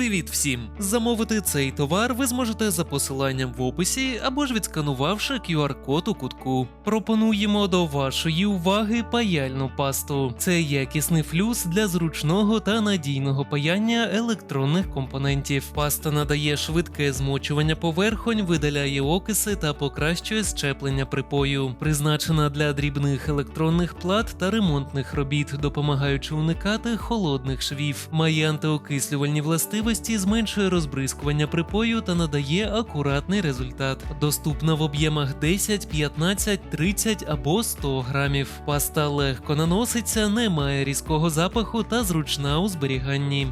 Привіт всім! Замовити цей товар ви зможете за посиланням в описі або ж відсканувавши QR-код у кутку. Пропонуємо до вашої уваги паяльну пасту. Це якісний флюс для зручного та надійного паяння електронних компонентів. Паста надає швидке змочування поверхонь, видаляє окиси та покращує щеплення припою. Призначена для дрібних електронних плат та ремонтних робіт, допомагаючи уникати холодних швів. Має антиокислювальні властивості, зменшує розбризкування припою та надає акуратний результат. Доступна в об'ємах 10, 15, 30 або 100 грамів. Паста легко наноситься, не має різкого запаху та зручна у зберіганні.